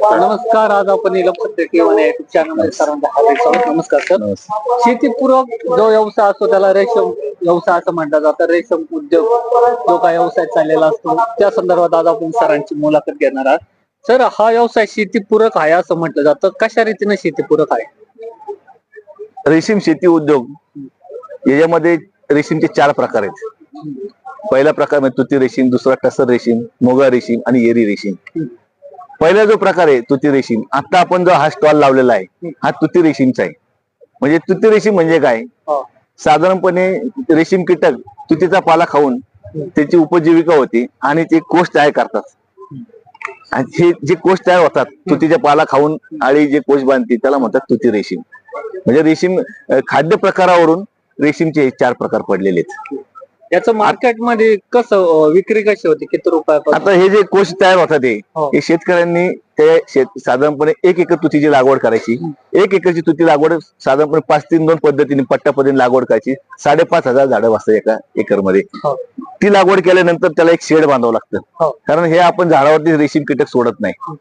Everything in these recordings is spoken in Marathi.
नमस्कार आज आपण युट्यूब चॅनल सर्वांचं नमस्कार सर. शेतीपूरक जो व्यवसाय असतो त्याला रेशम व्यवसाय असं म्हटलं जातं. रेशम उद्योग जो काय व्यवसाय चाललेला असतो त्या संदर्भात आज आपण सरांची मुलाखत घेणार आहात. सर हा व्यवसाय शेतीपूरक आहे असं म्हटलं जातं. कशा रीतीने शेतीपूरक आहे? रेशीम शेती उद्योग याच्यामध्ये रेशीमचे चार प्रकार आहेत. पहिला प्रकार म्हणजे तुती रेशीम दुसरा टसर रेशीम मोगरा रेशीम आणि एरी रेशीम. पहिला जो प्रकार आहे तुती रेशीम. आता आपण जो हा स्टॉल लावलेला आहे हा तुती रेशीमचा आहे. म्हणजे तुती रेशीम म्हणजे काय. साधारणपणे रेशीम कीटक तुतीचा पाला खाऊन त्याची उपजीविका होती आणि ते कोष तयार करतात. आणि हे जे कोष तयार होतात तुतीच्या पाला खाऊन आळी जे कोष बांधते त्याला म्हणतात तुती रेशीम. म्हणजे रेशीम खाद्य प्रकारावरून रेशीमचे चार प्रकार पडलेले आहेत. याचं मार्केटमध्ये कसं विक्री कशी होती? किती रुपयापासून आता हे जे कोष तयार होतात हे हो. हे शेतकऱ्यांनी ते शेत साधारणपणे एक एकर तुतीची लागवड करायची. एक एकरची तुती लागवड साधारणपणे पाच तीन दोन पद्धतीने पट्ट्या पद्धतीने लागवड करायची. साडेपाच हजार झाडं वाजतात एका एकरमध्ये हो. ती लागवड केल्यानंतर त्याला एक शेड बांधावं लागतं. हो. कारण हे आपण झाडावरती रेशीम कीटक सोडत नाही.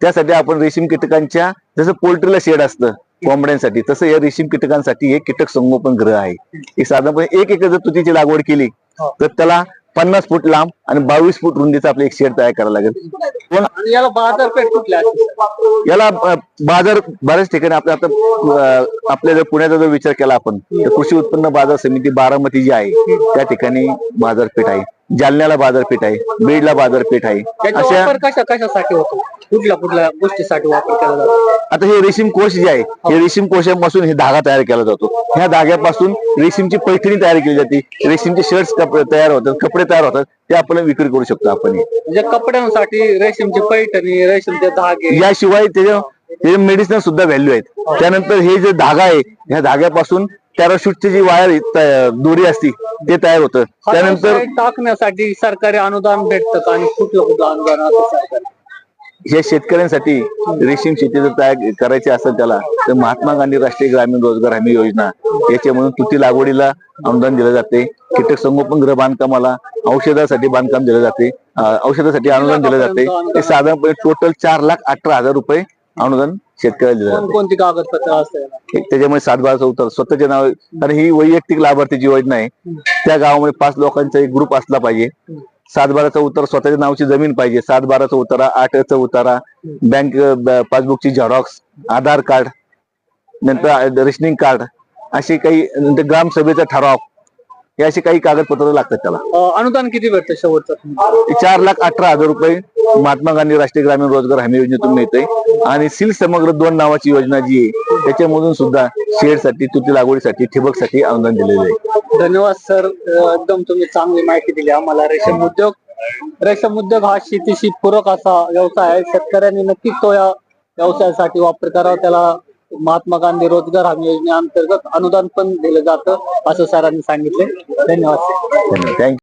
त्यासाठी आपण रेशीम कीटकांच्या जसं पोल्ट्रीला शेड असतं कोंबड्यांसाठी तसं या रेशीम कीटकांसाठी हे कीटक संगोपन ग्रह आहे हे साधारणपणे एक एकर जर तुतीची लागवड केली हो. तर त्याला पन्नास फूट लांब आणि बावीस फूट रुंदीचा आपलं एक शेड तयार करायला लागेल याला बाजारपेठ कुठली असते सर? याला बाजार बऱ्याच ठिकाणी आपल्या आता आपल्या जर पुण्याचा जर विचार केला आपण तर कृषी उत्पन्न बाजार समिती बारामती जी आहे त्या ठिकाणी बाजारपेठ आहे जालन्याला बाजारपेठ आहे बीडला बाजारपेठ आहे. त्याचा अशा वापर कशा कशासाठी होतो? कुठल्या कुठल्या गोष्टीसाठी वापर केला जातो? आता हे रेशीम कोश जे आहे हे रेशीम कोशापासून हे धागा तयार केला जातो. ह्या धाग्यापासून रेशीमची पैठणी तयार केली जाते. रेशीमचे शर्ट्स तयार होतात कपडे तयार होतात ते आपण विक्री करू शकतो आपण हे. म्हणजे कपड्यांसाठी रेशीमची पैठणी रेशीमचे धागे. याशिवाय त्याच्या त्याचे मेडिसिन सुद्धा व्हॅल्यू आहेत. त्यानंतर हे जे धागा आहे ह्या धाग्यापासून पॅराशूटची जी वायर दोरी असती ते तयार होतं. त्यानंतर टाकण्यासाठी सरकारी अनुदान भेटतं आणि कुठलं कुठलं अनुदान असतं हे शेतकऱ्यांसाठी रेशीम शेती जर तयार करायची असेल त्याला तर महात्मा गांधी राष्ट्रीय ग्रामीण रोजगार हमी योजना याच्यामधून तुती लागवडीला अनुदान दिलं जाते. कीटक संगोपन गृह बांधकामाला औषधासाठी बांधकाम दिलं जाते. औषधासाठी अनुदान दिलं जाते. ते साधारणपणे टोटल चार लाख अठरा हजार रुपये अनुदान शेतकऱ्याला दिलं जाते कोणकोणती कागदपत्र असतात एक त्याच्यामुळे सातबाराचं उत्तर स्वतःचे नाव कारण ही वैयक्तिक लाभार्थीची योजना आहे त्या गावामध्ये पाच लोकांचा एक ग्रुप असला पाहिजे. सातबाराचं उत्तर स्वतःच्या नावाची जमीन पाहिजे. सातबाराचा उतारा आठचा उतारा बँक ब- पासबुकची झेरॉक्स आधार कार्ड नंतर रेशनिंग कार्ड असे काही नंतर ग्रामसभेचा ठराव हे असे काही कागदपत्र लागतात त्याला. अं, अनुदान किती भेटतं शेवटचं? चार लाख अठरा हजार रुपये महात्मा गांधी राष्ट्रीय ग्रामीण रोजगार हमी योजनेतून मिळते आणि सील समग्र दोन नावाची योजना जी आहे त्याच्यामधून सुद्धा शेडसाठी तुती लागवडीसाठी ठिबकसाठी अनुदान दिलेलं आहे. धन्यवाद सर. एकदम तुम्ही चांगली माहिती दिली. आम्हाला रेशीम उद्योग रेशीम उद्योग हा शेतीशी पूरक असा व्यवसाय आहे. शेतकऱ्यांनी नक्कीच तो या व्यवसायासाठी वापर करावा. त्याला महात्मा गांधी रोजगार हमी योजनेअंतर्गत अनुदान पण दिलं जातं असं सरांनी सांगितले. धन्यवाद थँक्यू